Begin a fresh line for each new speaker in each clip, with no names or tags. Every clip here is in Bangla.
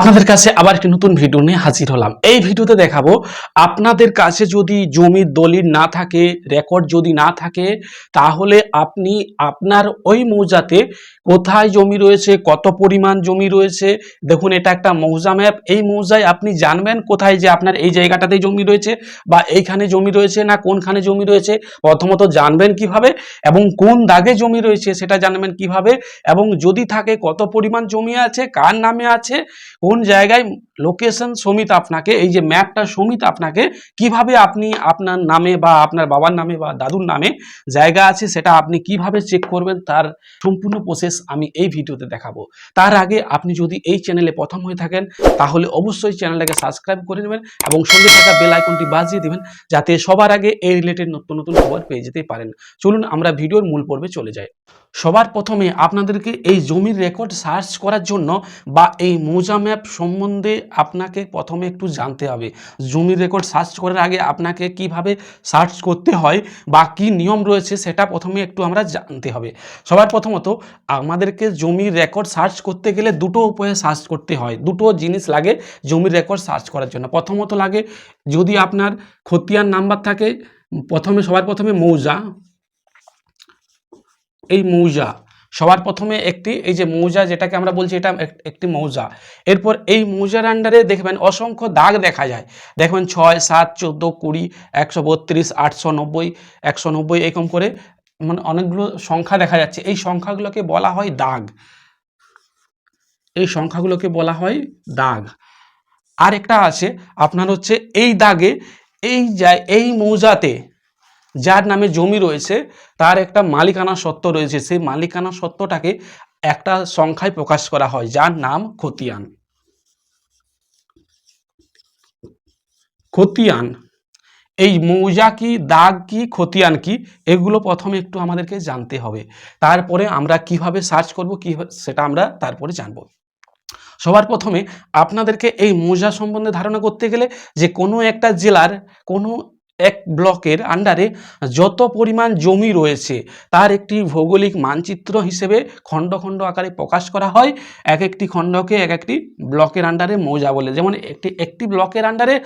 আপনাদের কাছে আবার একটি নতুন ভিডিও নিয়ে হাজির হলাম। এই ভিডিওতে দেখাবো, আপনাদের কাছে যদি জমির দলিল না থাকে রেকর্ড যদি না থাকে, তাহলে আপনি আপনার ওই মৌজাতে কোথায় জমি রয়েছে, কত পরিমাণ জমি রয়েছে, দেখুন এটা একটা মৌজা ম্যাপ, এই মৌজায় আপনি জানবেন কোথায় যে আপনার এই জায়গাটাতে জমি রয়েছে বা এইখানে জমি রয়েছে না কোনখানে জমি রয়েছে, প্রথমত জানবেন কীভাবে এবং কোন দাগে জমি রয়েছে সেটা জানবেন কীভাবে এবং যদি থাকে কত পরিমাণ জমি আছে, কার নামে আছে, কোন জায়গায় লোকেশন সমিত আপনাকে, এই যে ম্যাপটা সমিত আপনাকে, কীভাবে আপনি আপনার নামে বা আপনার বাবার নামে বা দাদুর নামে জায়গা আছে সেটা আপনি কীভাবে চেক করবেন, তার সম্পূর্ণ প্রসেস আমি এই ভিডিওতে দেখাবো। তার আগে আপনি যদি এই চ্যানেলে প্রথম হয়ে থাকেন, তাহলে অবশ্যই চ্যানেলটাকে সাবস্ক্রাইব করে নেবেন এবং সঙ্গে থাকা বেল আইকনটি বাজিয়ে দেবেন, যাতে সবার আগে এই রিলেটেড নতুন নতুন খবর পেয়ে যেতে পারেন। চলুন আমরা ভিডিওর মূল পর্বে চলে যাই। সবার প্রথমে আপনাদেরকে এই জমির রেকর্ড সার্চ করার জন্য বা এই মৌজা ম্যাপ সম্বন্ধে আপনাকে প্রথমে একটু জানতে হবে। জমির রেকর্ড সার্চ করার আগে আপনাকে কীভাবে সার্চ করতে হয় বা কি নিয়ম রয়েছে সেটা প্রথমে একটু আমরা জানতে হবে। সবার প্রথমত আমাদেরকে জমির রেকর্ড সার্চ করতে গেলে দুটো উপায়ে সার্চ করতে হয়। দুটো জিনিস লাগে জমির রেকর্ড সার্চ করার জন্য। প্রথমত লাগে যদি আপনার খতিয়ান নাম্বার থাকে, প্রথমে সবার প্রথমে মৌজা এই মৌজা। সবার প্রথমে একটি, এই যে মৌজা যেটাকে আমরা বলছি, এটা এক- একটি মৌজা। এরপর এই মৌজার আন্ডারে দেখবেন অসংখ্য দাগ দেখা যায়। দেখবেন ছয়, সাত, চোদ্দ, কুড়ি, একশো বত্রিশ, আটশো নব্বই, একশো নব্বই, এরকম করে মানে অনেকগুলো সংখ্যা দেখা যাচ্ছে। এই সংখ্যাগুলোকে বলা হয় দাগ। এই সংখ্যাগুলোকে বলা হয় দাগ। আর একটা আছে, আপনার হচ্ছে এই দাগে, এই যা- এই মৌজাতে যার নামে জমি রয়েছে, তার একটা মালিকানা সত্ত্ব রয়েছে। সেই মালিকানা সত্ত্বটাকে একটা সংখ্যায় প্রকাশ করা হয়, যার নাম খতিয়ান। খতিয়ান। এই মৌজা কি, দাগ কি, খতিয়ান কি, এগুলো প্রথমে একটু আমাদেরকে জানতে হবে। তারপরে আমরা কীভাবে সার্চ করব কি সেটা আমরা তারপরে জানব। সবার প্রথমে আপনাদেরকে এই মৌজা সম্বন্ধে ধারণা করতে গেলে যে কোনো একটা জেলার কোনো এক ব্লকের আন্ডারে যত পরিমাণ জমি রয়েছে, তার একটি ভৌগোলিক মানচিত্র হিসেবে খণ্ড খণ্ড আকারে প্রকাশ করা হয়। এক একটি খণ্ডকে এক একটি ব্লকের আন্ডারে মৌজা বলে। যেমন একটি একটি ব্লকের আন্ডারে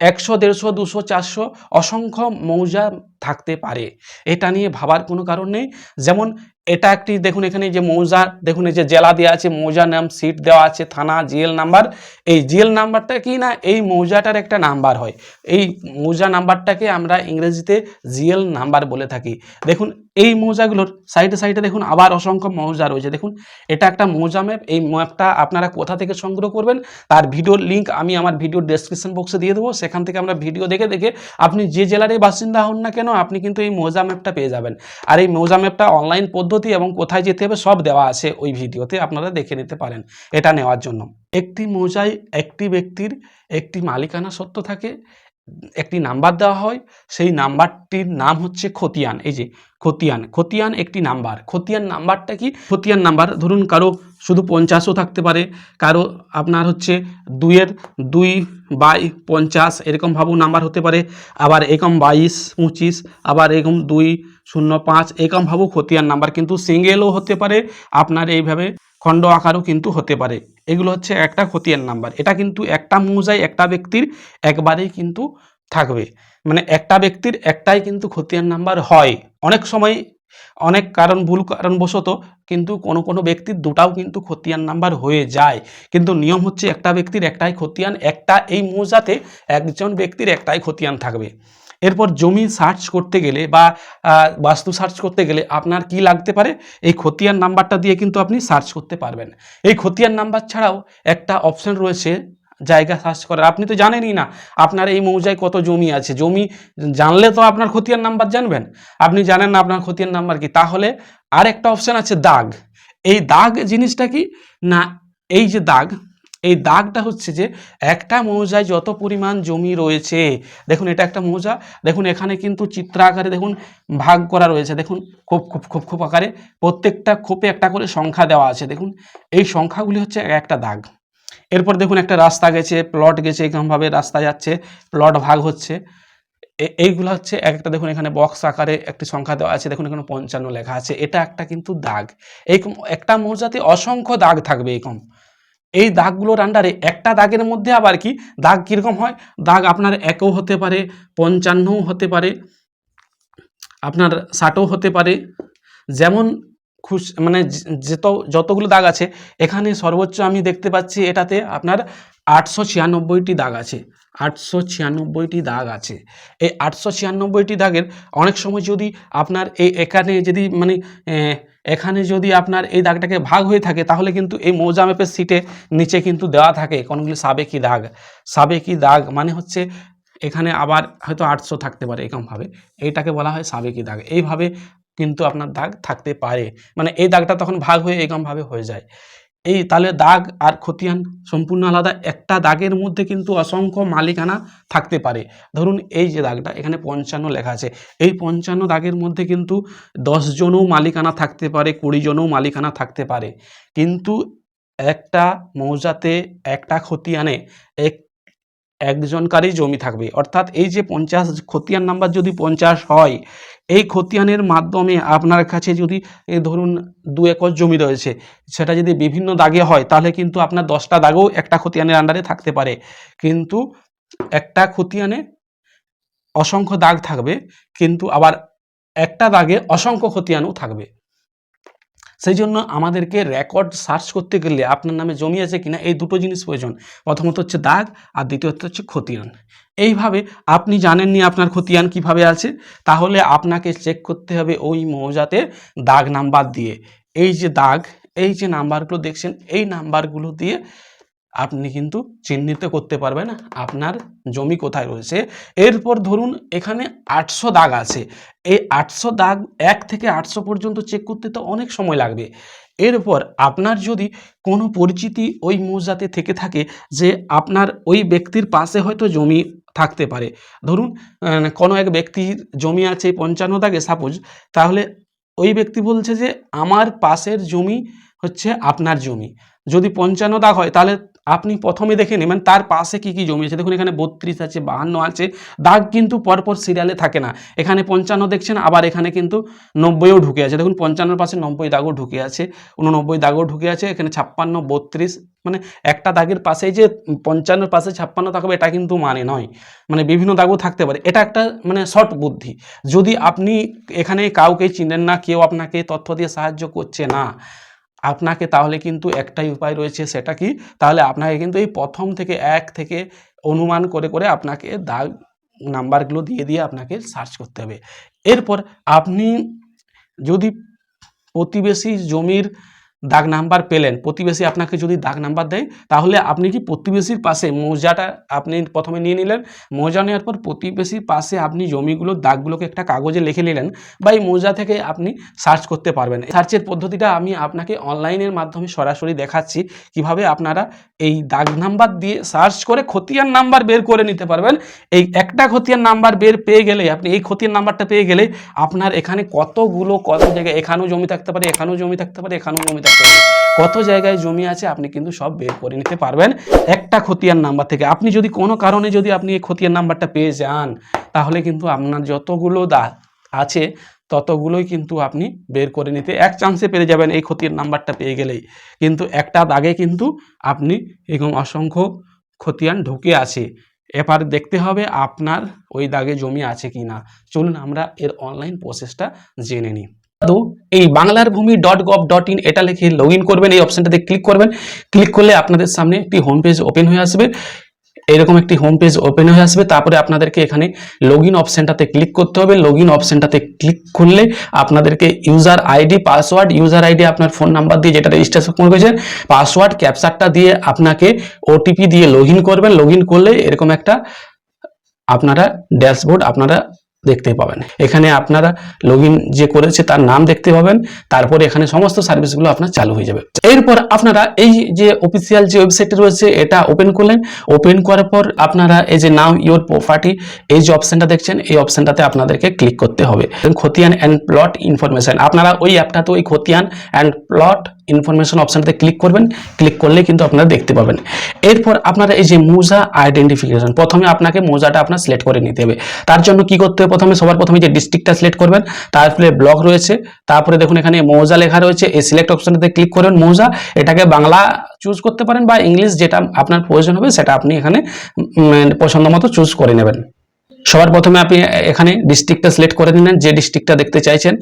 একশো, দেড়শো, দুশো, চারশো অসংখ্য মৌজা থাকতে পারে। এটা নিয়ে ভাবার কোনো কারণ নেই। যেমন এটা একটি, দেখুন এখানে যে মৌজা, দেখুন এই যে জেলা দেওয়া আছে মৌজা নাম, সিট দেওয়া আছে, থানা জিএল নাম্বার। এই জিএল নাম্বারটা কি না, এই মৌজাটার একটা নাম্বার হয়। এই মৌজা নাম্বারটাকে আমরা ইংরেজিতে জিএল নাম্বার বলে থাকি। দেখুন এই মৌজাগুলোর সাইডে সাইডে দেখুন আবার অসংখ্য মৌজা রয়েছে। দেখুন, এটা একটা মৌজা ম্যাপ। এই ম্যাপটা আপনারা কোথা থেকে সংগ্রহ করবেন, তার ভিডিওর লিঙ্ক আমি আমার ভিডিওর ডেসক্রিপশন বক্সে দিয়ে দেবো। সেখান থেকে আমরা ভিডিও দেখে দেখে আপনি যে জেলারই বাসিন্দা হন না কেন আপনি কিন্তু এই মোজা ম্যাপটা পেয়ে যাবেন। আর এই মোজা ম্যাপটা অনলাইন পদ্ধতি এবং কোথায় যেতে হবে সব দেওয়া আছে ওই ভিডিওতে আপনারা দেখে নিতে পারেন এটা নেওয়ার জন্য। একটি মৌজায় একটি ব্যক্তির একটি মালিকানা সত্য থাকে একটি নাম্বার দেওয়া হয়, সেই নাম্বারটির নাম হচ্ছে খতিয়ান। এই যে, খতিয়ান। খতিয়ান একটি নাম্বার। খতিয়ান নাম্বারটা কি? খতিয়ান নাম্বার, ধরুন কারও শুধু পঞ্চাশও থাকতে পারে, কারও আপনার হচ্ছে দুইয়ের দুই বাই পঞ্চাশ এরকমভাবেও নাম্বার হতে পারে, আবার এরকম বাইশ, পঁচিশ, আবার এরকম দুই শূন্য পাঁচ এরকমভাবেও খতিয়ান নাম্বার। কিন্তু সিঙ্গেলও হতে পারে, আপনার এইভাবে খণ্ড আকারও কিন্তু হতে পারে। এগুলো হচ্ছে একটা খতিয়ান নাম্বার। এটা কিন্তু একটা মৌজায় একটা ব্যক্তির একবারেই কিন্তু থাকবে। মানে একটা ব্যক্তির একটাই কিন্তু খতিয়ান নাম্বার হয়। অনেক সময় অনেক কারণ, ভুল কারণবশত কিন্তু কোনো কোনো ব্যক্তির দুটাও কিন্তু খতিয়ান নাম্বার হয়ে যায়। কিন্তু নিয়ম হচ্ছে একটা ব্যক্তির একটাই খতিয়ান, একটা এই মৌজাতে একজন ব্যক্তির একটাই খতিয়ান থাকবে। এরপর জমি সার্চ করতে গেলে বা বাস্তু সার্চ করতে গেলে আপনার কি লাগতে পারে? এই খতিয়ান নাম্বারটা দিয়ে কিন্তু আপনি সার্চ করতে পারবেন। এই খতিয়ান নাম্বার ছাড়াও একটা অপশন রয়েছে জায়গা সার্চ করার। আপনি তো জানেনই না আপনার এই মৌজায় কত জমি আছে। জমি জানলে তো আপনার খতিয়ান নাম্বার জানবেন। আপনি জানেন না আপনার খতিয়ান নাম্বার কি। তাহলে আর একটা অপশন আছে দাগ। এই দাগ জিনিসটা কি? না, এই যে দাগ এই দাগটা হচ্ছে যে একটা মৌজায় যত পরিমাণ জমি রয়েছে, দেখুন এটা একটা মৌজা, দেখুন এখানে কিন্তু চিত্র আকারে দেখুন ভাগ করা রয়েছে, দেখুন খুব খুব খুব খুব আকারে প্রত্যেকটা খোপে একটা করে সংখ্যা দেওয়া আছে, দেখুন এই সংখ্যাগুলি হচ্ছে এক একটা দাগ। এরপর দেখুন একটা রাস্তা গেছে প্লট গেছে, এরকমভাবে রাস্তা যাচ্ছে প্লট ভাগ হচ্ছে এইগুলো হচ্ছে এক একটা, দেখুন এখানে বক্স আকারে একটি সংখ্যা দেওয়া আছে, দেখুন এখানে পঞ্চান্ন লেখা আছে, এটা একটা কিন্তু দাগ। এই একটা মৌজাতে অসংখ্য দাগ থাকবে এরকম এই দাগগুলোর আন্ডারে একটা দাগের মধ্যে আবার কি? দাগ কীরকম হয়? দাগ আপনার একও হতে পারে, পঞ্চান্নও হতে পারে, আপনার ষাটও হতে পারে। যেমন খুশ মানে যত, যতগুলো দাগ আছে, এখানে সর্বোচ্চ আমি দেখতে পাচ্ছি এটাতে আপনার আটশো ছিয়ানব্বইটি দাগ আছে, আটশো ছিয়ানব্বইটি দাগ আছে। এই আটশো ছিয়ানব্বইটি দাগের অনেক সময় যদি আপনার এই এখানে যদি মানে এখানে যদি আপনার এই দাগটাকে ভাগ হয়ে থাকে, তাহলে কিন্তু এই মৌজা ম্যাপের সিটে নিচে কিন্তু দেওয়া থাকে। কোনগুলি সাবেকি দাগ। সাবেকি দাগ মানে হচ্ছে এখানে আবার হয়তো আটশো থাকতে পারে এরকমভাবে। এইটাকে বলা হয় সাবেকি দাগ। এইভাবে কিন্তু আপনার দাগ থাকতে পারে। মানে এই দাগটা তখন ভাগ হয়ে এরকমভাবে হয়ে যায়। এই তাহলে দাগ আর খতিয়ান সম্পূর্ণ আলাদা। একটা দাগের মধ্যে কিন্তু অসংখ্য মালিকানা থাকতে পারে। ধরুন এই যে দাগটা, এখানে পঞ্চান্ন লেখা আছে। এই পঞ্চান্ন দাগের মধ্যে কিন্তু দশজনও মালিকানা থাকতে পারে, কুড়ি জনও মালিকানা থাকতে পারে। কিন্তু একটা মৌজাতে, একটা খতিয়ানে, এক একজনকারই জমি থাকবে। অর্থাৎ এই যে পঞ্চাশ খতিয়ান নাম্বার যদি পঞ্চাশ হয়, এই খতিয়ানের মাধ্যমে আপনার কাছে যদি ধরুন, দু একর জমি রয়েছে, সেটা যদি বিভিন্ন দাগে হয়, তাহলে কিন্তু আপনার দশটা দাগও একটা খতিয়ানের আন্ডারে থাকতে পারে। কিন্তু একটা খতিয়ানে অসংখ্য দাগ থাকবে, কিন্তু আবার একটা দাগে অসংখ্য খতিয়ানও থাকবে। সেই জন্য আমাদেরকে রেকর্ড সার্চ করতে গেলে আপনার নামে জমি আছে কিনা, এই দুটো জিনিস প্রয়োজন। প্রথমত হচ্ছে দাগ আর দ্বিতীয়ত হচ্ছে খতিয়ান এইভাবে আপনি জানেননি আপনার খতিয়ান কীভাবে আছে, তাহলে আপনাকে চেক করতে হবে ওই মৌজাতে দাগ নাম্বার দিয়ে। এই যে দাগ, এই যে নাম্বারগুলো দেখছেন, এই নাম্বারগুলো দিয়ে আপনি কিন্তু চিহ্নিত করতে পারবেন আপনার জমি কোথায় রয়েছে। এরপর ধরুন এখানে আটশো দাগ আছে। এই আটশো দাগ এক থেকে আটশো পর্যন্ত চেক করতে তো অনেক সময় লাগবে। এরপর আপনার যদি কোনো পরিচিতি ওই মৌজাতে থেকে থাকে যে আপনার ওই ব্যক্তির পাশে হয়তো জমি থাকতে পারে। ধরুন কোনো এক ব্যক্তির জমি আছে পঞ্চান্ন দাগে সাপোজ তাহলে ওই ব্যক্তি বলছে যে আমার পাশের জমি হচ্ছে আপনার জমি। যদি পঞ্চান্ন দাগ হয়, তাহলে আপনি প্রথমে দেখে নেবেন তার পাশে কি কি জমি আছে। দেখুন, এখানে বত্রিশ আছে, বাহান্ন আছে। দাগ কিন্তু পরপর সিরিয়ালে থাকে না। এখানে পঞ্চান্ন দেখছেন, আবার এখানে কিন্তু নব্বইও ঢুকে আছে। দেখুন, পঞ্চান্নর পাশে নব্বই দাগও ঢুকে আছে উননব্বই দাগও ঢুকে আছে, এখানে ছাপ্পান্ন, বত্রিশ মানে একটা দাগের পাশেই যে পঞ্চান্নর পাশে ছাপ্পান্ন থাকবে এটা কিন্তু মানে নয়। মানে বিভিন্ন দাগও থাকতে পারে। এটা একটা মানে শর্ট বুদ্ধি। যদি আপনি এখানে কাউকে চিনেন না, কেউ আপনাকে তথ্য দিয়ে সাহায্য করছে না আপনাকে তাহলে কিন্তু একটাই উপায় রয়েছে, সেটা কি? তাহলে আপনাকে কিন্তু এই প্রথম থেকে এক থেকে অনুমান করে করে আপনাকে দাগ নাম্বারগুলো দিয়ে দিয়ে আপনাকে সার্চ করতে হবে। এরপর আপনি যদি প্রতিবেশী জমির দাগ নাম্বার পেলেন। প্রতিবেশী আপনাকে যদি দাগ নাম্বার দেয়, তাহলে আপনি কি প্রতিবেশীর পাশে মৌজাটা আপনি প্রথমে নিয়ে নিলেন? মৌজা নেওয়ার পর প্রতিবেশীর পাশে আপনি জমিগুলোর দাগগুলোকে একটা কাগজে লিখে নিলেন বা এই মৌজা থেকে আপনি সার্চ করতে পারবেন। সার্চের পদ্ধতিটা আমি আপনাকে অনলাইনের মাধ্যমে সরাসরি দেখাচ্ছি। কীভাবে আপনারা এই দাগ নাম্বার দিয়ে সার্চ করে খতিয়ান নাম্বার বের করে নিতে পারবেন। এই একটা খতিয়ান নাম্বার বের পেয়ে গেলে, আপনি এই খতিয়ান নাম্বারটা পেয়ে গেলে আপনার এখানে কতগুলো, কত জায়গায় এখানেও জমি থাকতে পারে, এখানেও জমি থাকতে পারে, এখানেও জমি থাকতে কত জায়গায় জমি আছে, আপনি কিন্তু সব বের করে নিতে পারবেন। একটা খতিয়ান নাম্বার থেকে। আপনি যদি কোনো কারণে যদি আপনি এই খতিয়ান নাম্বারটা পেয়ে যান, তাহলে কিন্তু আপনার যতগুলো দা আছে, ততগুলোই কিন্তু আপনি বের করে নিতে এক চান্সে পেরে যাবেন এই খতিয়ান নাম্বারটা পেয়ে গেলেই। কিন্তু একটা দাগে কিন্তু আপনি এরকম অসংখ্য খতিয়ান ঢুকে আছে। এবার দেখতে হবে আপনার ওই দাগে জমি আছে কি না চলুন আমরা এর অনলাইন প্রসেসটা জেনে নিই। এই বাংলার ভূমি ডট গভ ডট ইন এটা লিখে লগ ইন করবেন, এই অপশনটাতে ক্লিক করবেন। ক্লিক করলে আপনাদের সামনে একটি হোম পেজ ওপেন হয়ে আসবে। এরকম একটি হোম পেজ ওপেন হয়ে আসবে। তারপরে আপনাদেরকে এখানে লগ ইন অপশনটাতে ক্লিক করতে হবে। লগ ইন অপশনটাতে ক্লিক করলে আপনাদেরকে user ID password user ID আপনার ফোন নাম্বার দিয়ে যেটা রেজিস্ট্রেশন করেছেন পাসওয়ার্ড ক্যাপচারটা দিয়ে আপনাকে ওটিপি দিয়ে লগ করবেন। লগ করলে এরকম একটা আপনারা ড্যাশবোর্ড আপনারা দেখতে পাবেন। এখানে আপনারা লগ যে করেছে তার নাম দেখতে পাবেন, তারপরে এখানে সমস্ত সার্ভিসগুলো আপনার চালু হয়ে যাবে। এরপর আপনারা এই যে অফিসিয়াল যে ওয়েবসাইটটি রয়েছে, এটা ওপেন করলেন। ওপেন করার পর আপনারা এই যে নাও ইওর প্রপার্টি এই যে অপশনটা দেখছেন, এই অপশনটাতে আপনাদেরকে ক্লিক করতে হবে। খতিয়ান অ্যান্ড প্লট ইনফরমেশন আপনারা ওই অ্যাপটাতে ওই খতিয়ান অ্যান্ড প্লট ইনফরমেশন অপশানটাতে ক্লিক করবেন। ক্লিক করলেই কিন্তু আপনারা দেখতে পাবেন। এরপর আপনারা এই যে মোজা আইডেন্টিফিকেশন প্রথমে আপনাকে মোজাটা আপনার সিলেক্ট করে নিতে হবে। তার জন্য কি করতে হবে? প্রথমে সবার প্রথমে যে ডিস্ট্রিক্টটা সিলেক্ট করবেন তারপরে ব্লক রয়েছে। তারপরে দেখুন এখানে মৌজা লেখা রয়েছে। এই সিলেক্ট অপশানটাতে ক্লিক করবেন মৌজা। এটাকে বাংলা চুজ করতে পারেন বা ইংলিশ যেটা আপনার প্রয়োজন হবে, সেটা আপনি এখানে পছন্দ মতো চুজ করে নেবেন। সবার প্রথমে আপনি এখানে ডিস্ট্রিক্টটা সিলেক্ট করে নিলেন, যে ডিস্ট্রিক্টটা দেখতে চাইছেন,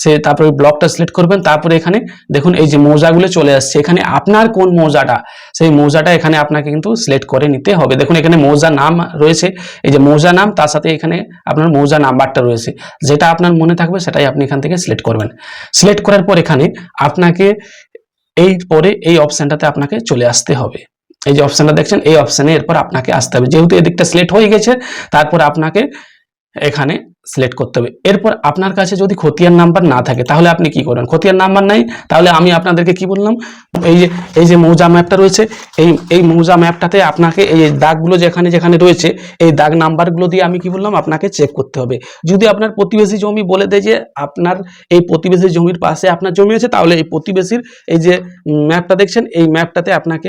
সে তারপরে ব্লকটা সিলেক্ট করবেন, তারপরে এখানে দেখুন এই যে মৌজাগুলো চলে আসছে। এখানে আপনার কোন মৌজাটা, সেই মৌজাটা এখানে আপনাকে কিন্তু সিলেক্ট করে নিতে হবে। দেখুন এখানে মৌজা নাম রয়েছে, এই যে মৌজা নাম, তার সাথে এখানে আপনার মৌজা নাম্বারটা রয়েছে। যেটা আপনার মনে থাকবে সেটাই আপনি এখান থেকে সিলেক্ট করবেন। সিলেক্ট করার পর এখানে আপনাকে এই পরে এই অপশানটাতে আপনাকে চলে আসতে হবে। এই যে অপশনটা দেখছেন, এই অপশনে এরপর আপনাকে আসতে হবে। যেহেতু এদিকটা সিলেক্ট হয়ে গেছে, তারপর আপনাকে এখানে সিলেক্ট করতে হবে। এরপর আপনার কাছে যদি খতিয়ান নাম্বার না থাকে, তাহলে আপনি কি করবেন খতিয়ান নাম্বার নাই, তাহলে আমি আপনাদেরকে কি বললাম? এই যে এই যে মৌজা ম্যাপটা রয়েছে, এই এই মৌজা ম্যাপটাতে আপনাকে এই দাগগুলো যেখানে যেখানে রয়েছে, এই দাগ নাম্বারগুলো দিয়ে আমি কি বললাম? আপনাকে চেক করতে হবে। যদি আপনার প্রতিবেশী জমি বলে দেয় যে আপনার এই প্রতিবেশী জমির পাশে আপনার জমি আছে, তাহলে এই প্রতিবেশীর এই যে ম্যাপটা দেখছেন, এই ম্যাপটাতে আপনাকে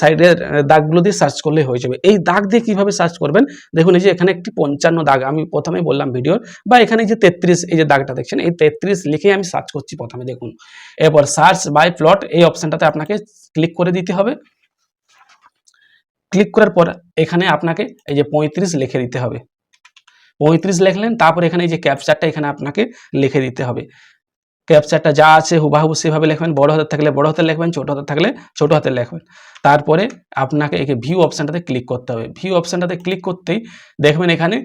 সাইডের দাগগুলো দিয়ে সার্চ করলে হয়ে যাবে। এই দাগ দিয়ে কীভাবে সার্চ করবেন? দেখুন, এই যে এখানে একটি পঞ্চান্ন দাগ, আমি প্রথমে বললাম ভিডিওর, বা এখানে যে তেত্রিশ, এই যে দাগটা দেখছেন, এই তেত্রিশ লিখে আমি সার্চ করছি প্রথমে, দেখুন। এরপর সার্চ বাই প্লট এই অপশানটাতে আপনাকে ক্লিক করে দিতে হবে। ক্লিক করার পর এখানে আপনাকে এই যে পঁয়ত্রিশ লিখে দিতে হবে। পঁয়ত্রিশ লিখলেন, তারপর এখানে এই যে ক্যাপচারটা এখানে আপনাকে লিখে দিতে হবে। ক্যাপচারটা যা আছে হুবাহুবু সেভাবে লিখবেন, বড় হাতের থাকলে বড় হাতে লিখবেন, ছোট হাতে থাকলে ছোট হাতে লিখবেন। তারপরে আপনাকে একে ভিউ অপশানটাতে ক্লিক করতে হবে। ভিউ অপশানটাতে ক্লিক করতেই দেখবেন এখানে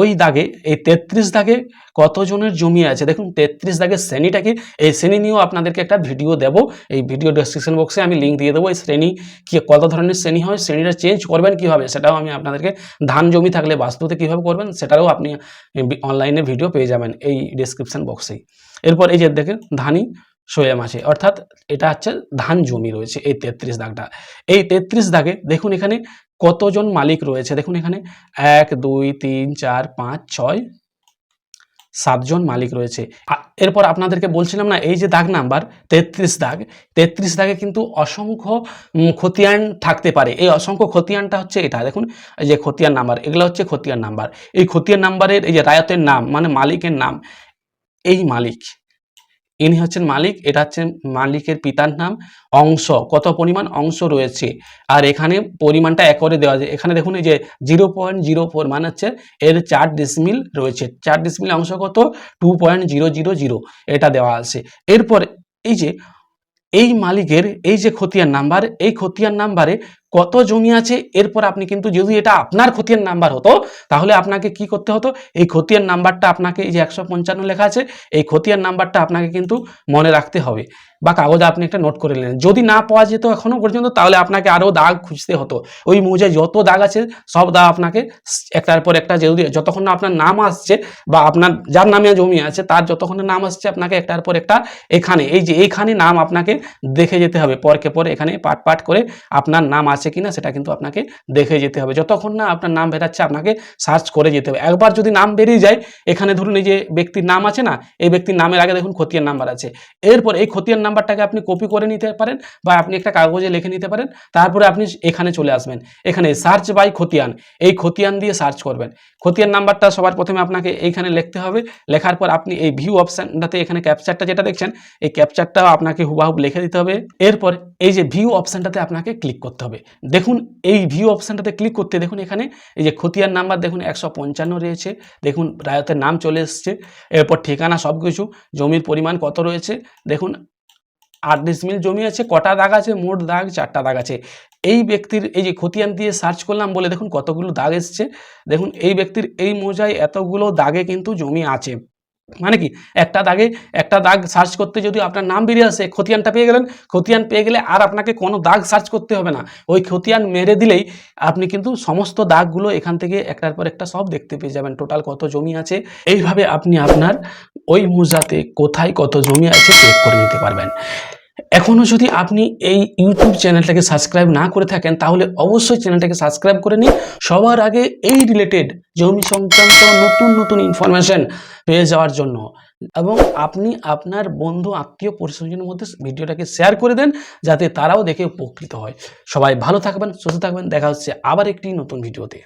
ওই দাগে, এই তেত্রিশ দাগে কতজনের জমি আছে? দেখুন, তেত্রিশ দাগের শ্রেণীটাকে, এই শ্রেণি নিয়েও আপনাদেরকে একটা ভিডিও দেবো। এই ভিডিও ডেসক্রিপশন বক্সে আমি লিঙ্ক দিয়ে দেবো। এই শ্রেণি কি, কত ধরনের শ্রেণি হয়, শ্রেণীটা চেঞ্জ করবেন কীভাবে? সেটাও আমি আপনাদেরকে ধান জমি থাকলে বাস্তুতে কীভাবে করবেন, সেটাও আপনি অনলাইনে ভিডিও পেয়ে যাবেন এই ডেসক্রিপশন বক্সেই এরপর এই যে দেখেন ধানি সোয়াম আছে অর্থাৎ এটা হচ্ছে ধান জমি রয়েছে এই তেত্রিশ দাগটা। এই তেত্রিশ দাগে দেখুন এখানে কতজন মালিক রয়েছে? দেখুন এখানে এক, দুই, তিন, চার, পাঁচ, ছয়, সাতজন মালিক রয়েছে। এরপর আপনাদেরকে বলছিলাম না, এই যে দাগ নাম্বার, তেত্রিশ দাগ, তেত্রিশ দাগে কিন্তু অসংখ্য খতিয়ান থাকতে পারে। এই অসংখ্য খতিয়ানটা হচ্ছে এটা। দেখুন, এই যে খতিয়ান নাম্বার, এগুলো হচ্ছে খতিয়ান নাম্বার। এই খতিয়ান নাম্বারের, এই যে রায়তের নাম মানে মালিকের নাম এই মালিক। ইনি হচ্ছেন মালিক, এটা হচ্ছে মালিকের পিতার নাম, অংশ। কত পরিমাণ অংশ রয়েছে? আর এখানে পরিমাণটা একরে দেওয়া যায় এখানে দেখুন এই যে জিরো পয়েন্ট জিরো ফোর মানে হচ্ছে এর চার ডিসমিল রয়েছে। চার ডিসমিল অংশ কত? Two point zero zero zero এটা দেওয়া আছে। এরপর এই যে, এই মালিকের এই যে খতিয়ান নাম্বার এই খতিয়ান নাম্বারে কত জমি আছে, এরপর আপনি কিন্তু যদি এটা আপনার খতিয়ান নাম্বার হতো, তাহলে আপনাকে কি করতে হতো? এই খতিয়ান নাম্বারটা আপনাকে এই যে একশো পঞ্চান্ন লেখা আছে, এই খতিয়ান নাম্বারটা আপনাকে কিন্তু মনে রাখতে হবে। বা কাগজে আপনি একটা নোট করে নিলেন। যদি না পাওয়া যেত এখনও পর্যন্ত, তাহলে আপনাকে আরও দাগ খুঁজতে হতো। ওই মৌজায় যত দাগ আছে, সব দাগ আপনাকে একটার পর একটা যদি যতক্ষণ না আপনার নাম আসছে, বা আপনার যার নামে জমি আছে, তার যতক্ষণ নাম আসছে, আপনাকে একটার পর একটা এখানে, এই যে এইখানে নাম আপনাকে দেখে যেতে হবে। পরকে পর এখানে পাট পাট করে আপনার নাম আছে কিনা সেটা কিন্তু আপনাকে দেখে যেতে হবে। যতক্ষণ না আপনার নাম বেরাচ্ছে, আপনাকে সার্চ করে যেতে হবে। একবার যদি নাম বেরিয়ে যায়, এখানে ধরুন এই যে ব্যক্তির নাম আছে না, এই ব্যক্তির নামের আগে দেখুন খতিয়ান নাম্বার আছে। এরপর এই খতিয়ান নাম্বারটাকে আপনি কপি করে নিতে পারেন বা আপনি একটা কাগজে লিখে নিতে পারেন। তারপরে আপনি এখানে চলে আসবেন। এখানে সার্চ বাই খতিয়ান। এই খতিয়ান দিয়ে সার্চ করবেন। খতিয়ান নাম্বারটা সবার প্রথমে আপনাকে এইখানে লিখতে হবে। লেখার পর আপনি এই ভিউ অপশানটাতে এখানে ক্যাপচারটা যেটা দেখছেন, এই ক্যাপচারটাও আপনাকে হুবাহুব লিখে দিতে হবে। এরপর এই যে ভিউ অপশানটাতে আপনাকে ক্লিক করতে হবে। দেখুন এই ভিউ অপশানটাতে ক্লিক করতে দেখুন এখানে, এই যে খতিয়ান নাম্বার দেখুন একশো পঞ্চান্ন রয়েছে, দেখুন রায়তের নাম চলে এসছে, এরপর ঠিকানা সব কিছু জমির পরিমাণ কত রয়েছে, দেখুন আট ডিসমিল জমি আছে, কটা দাগ আছে, মোট দাগ চারটা দাগ আছে, এই ব্যক্তির এই যে খতিয়ান দিয়ে সার্চ করলাম বলে দেখুন কতগুলো দাগ এসছে, দেখুন এই ব্যক্তির এই মোজায় এতগুলো দাগে কিন্তু জমি আছে। মানে কি? একটা দাগে, একটা দাগ সার্চ করতে যদি আপনার নাম বেরিয়ে আসে, খতিয়ানটা পেয়ে গেলেন। খতিয়ান পেয়ে গেলে আর আপনাকে কোনো দাগ সার্চ করতে হবে না। ওই খতিয়ান মেরে দিলেই আপনি কিন্তু সমস্ত দাগগুলো এখান থেকে একটার পর একটা সব দেখতে পেয়ে যাবেন। টোটাল কত জমি আছে? এইভাবে আপনি আপনার ওই মুজাতে কোথায় কত জমি আছে চেক করে নিতে পারবেন। এখনও যদি আপনি এই ইউটিউব চ্যানেলটাকে সাবস্ক্রাইব না করে থাকেন, তাহলে অবশ্যই চ্যানেলটাকে সাবস্ক্রাইব করে নিন। সবার আগে এই রিলেটেড জমি সংক্রান্ত নতুন নতুন ইনফরমেশন পেয়ে যাওয়ার জন্য। এবং আপনি আপনার বন্ধু, আত্মীয়, পরিস্বজনের মধ্যে ভিডিওটাকে শেয়ার করে দেন, যাতে তারাও দেখে উপকৃত হয়। সবাই ভালো থাকবেন, সুস্থ থাকবেন। দেখা হচ্ছে আবার একটি নতুন ভিডিওতে